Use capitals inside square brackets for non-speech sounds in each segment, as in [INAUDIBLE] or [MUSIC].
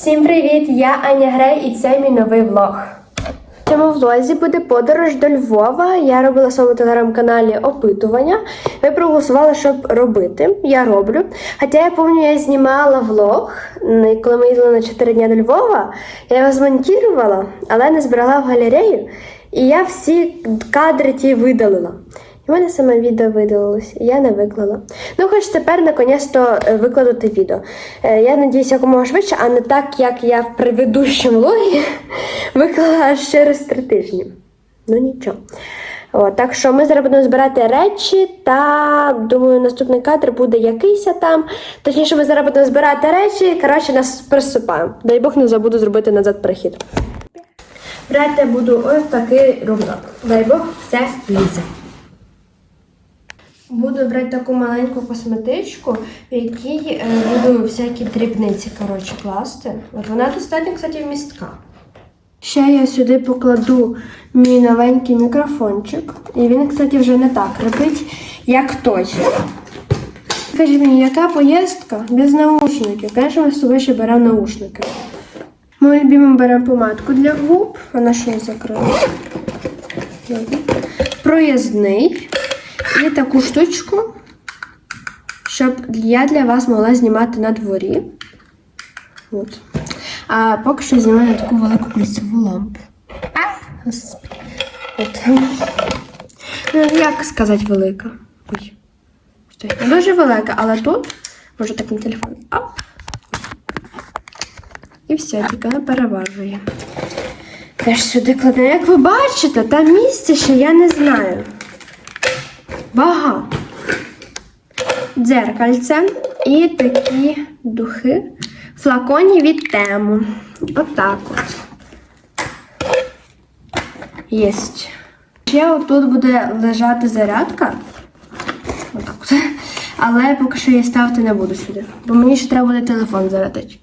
Всім привіт! Я Аня Грей і це мій новий влог. В цьому влозі буде подорож до Львова. Я робила в своєму телеграм-каналі опитування. Ви проголосували, щоб робити. Я роблю. Хоча я пам'ятаю, я знімала влог, коли ми їздили на 4 дні до Львова. Я його змонтувала, але не збирала в галерею. І я всі кадри ті видалила. В мене саме відео видалилось, я не виклала. Ну, хоч тепер наконець-то е, викладу те відео. Е, Я надіюся, якомога швидше, а не так, як я в предыдущому влогі [LAUGHS] виклала аж через три тижні. Ну нічого. От, так що ми зараз будемо збирати речі, та думаю, наступний кадр буде якийсь там. Точніше, ми зараз будемо збирати речі, коротше, нас приступаємо. Дай Бог не забуду зробити назад перехід. Брати буду ось такий рюкзак. Дай Бог, все лізе. Буду брати таку маленьку косметичку, в якій е, буду всякі дрібниці коротше, класти. От вона достатньо, кстати, вмістка. Ще я сюди покладу мій новенький мікрофончик. І він, кстати, вже не так репить, як той. Скажіть мені, яка поїздка без наушників? Звісно, ми з собою ще беремо наушники. Ми любимо беремо помадку для губ. Вона ще закрила. Проїзний. І таку штучку, щоб я для вас могла знімати на дворі. От. А поки що знімаю таку велику кольцеву лампу. От. Ну, як сказати велика? Ой. Не дуже велика, але тут можу так на телефон. Оп. І все, тільки не переважує. Теж сюди кладу. Як ви бачите, там місце ще я не знаю. Багато. Дзеркальце і такі духи. Флаконі від тему. Отак от. Єсть. Ще отут буде лежати зарядка. Отак от. Але поки що її ставити не буду сюди. Бо мені ще треба буде телефон зарядити.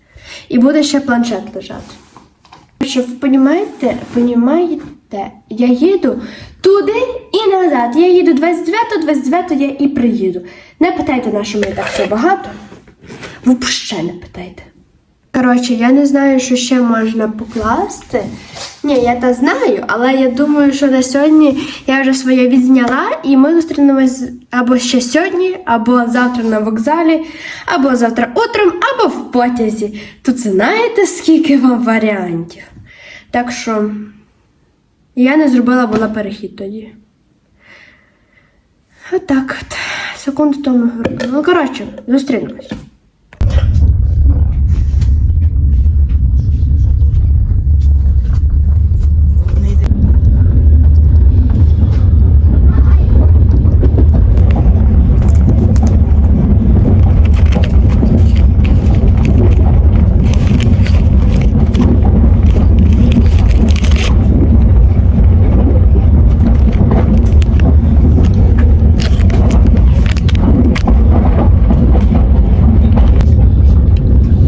І буде ще планшет лежати. Щоб ви понімаєте, понімаєте, я їду туди і назад. Я їду 29, 29 я і приїду. Не питайте, на що мені так все багато. Взагалі не питайте. Коротше, я не знаю, що ще можна покласти. Ні, я та знаю, але я думаю, що на сьогодні я вже своє відзняла, і ми зустрінемось або ще сьогодні, або завтра на вокзалі, або завтра утром, або в потязі. Тут знаєте, скільки вам варіантів. Так що я не зробила була перехід тоді. Отак от. Секунду тому. Ну, коротше, зустрінемось.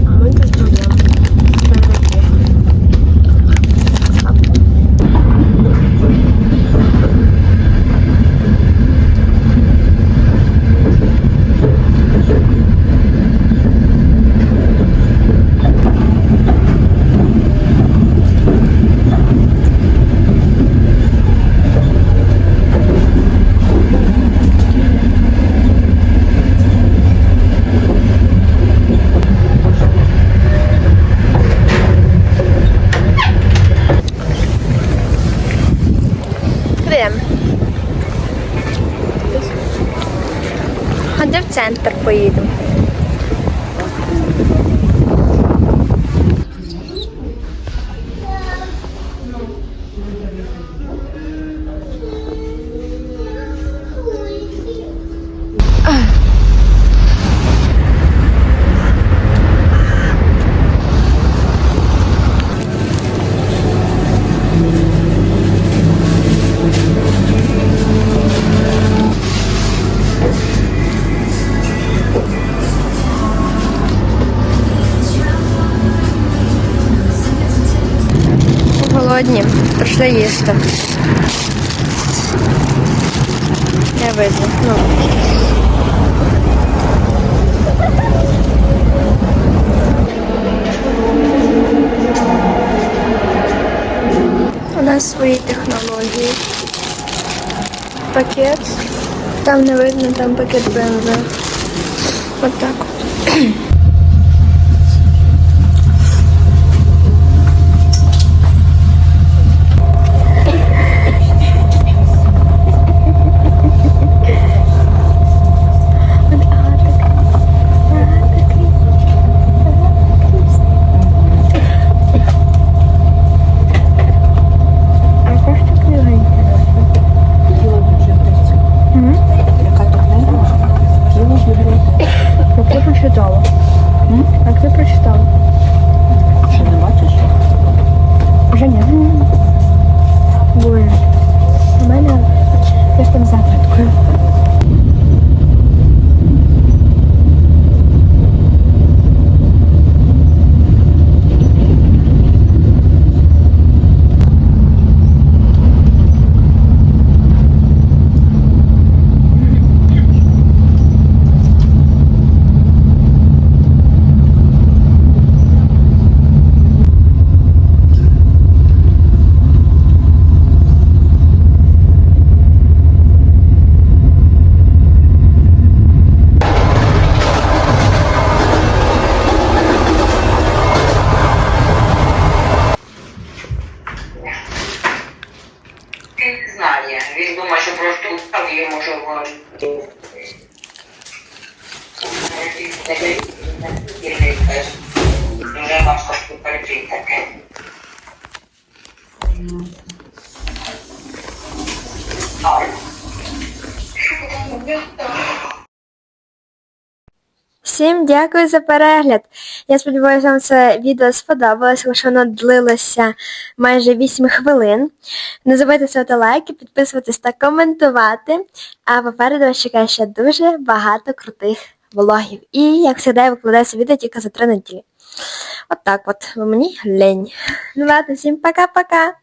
А ми без проблем. Йдемо. А де в центр поїдемо? голодні, прийшли їсти. Не видно. Ну. У нас свої технології. Пакет. Там не видно, там пакет бензин. Вот так вот. Боже. У мене я ж там закриткою. Він не знає. Він думає, що просто устав і може говорити. Дуже важко пережити таке. Всім дякую за перегляд. Я сподіваюся, вам це відео сподобалось, якщо воно длилося майже 8 хвилин. Не забудьте ставити лайки, підписуватись та коментувати. А попереду вас чекає ще дуже багато крутих влогів. І, як завжди, я викладаю це відео тільки за 3 неділі. От так от, бо мені лень. Ну ладно, всім пока-пока!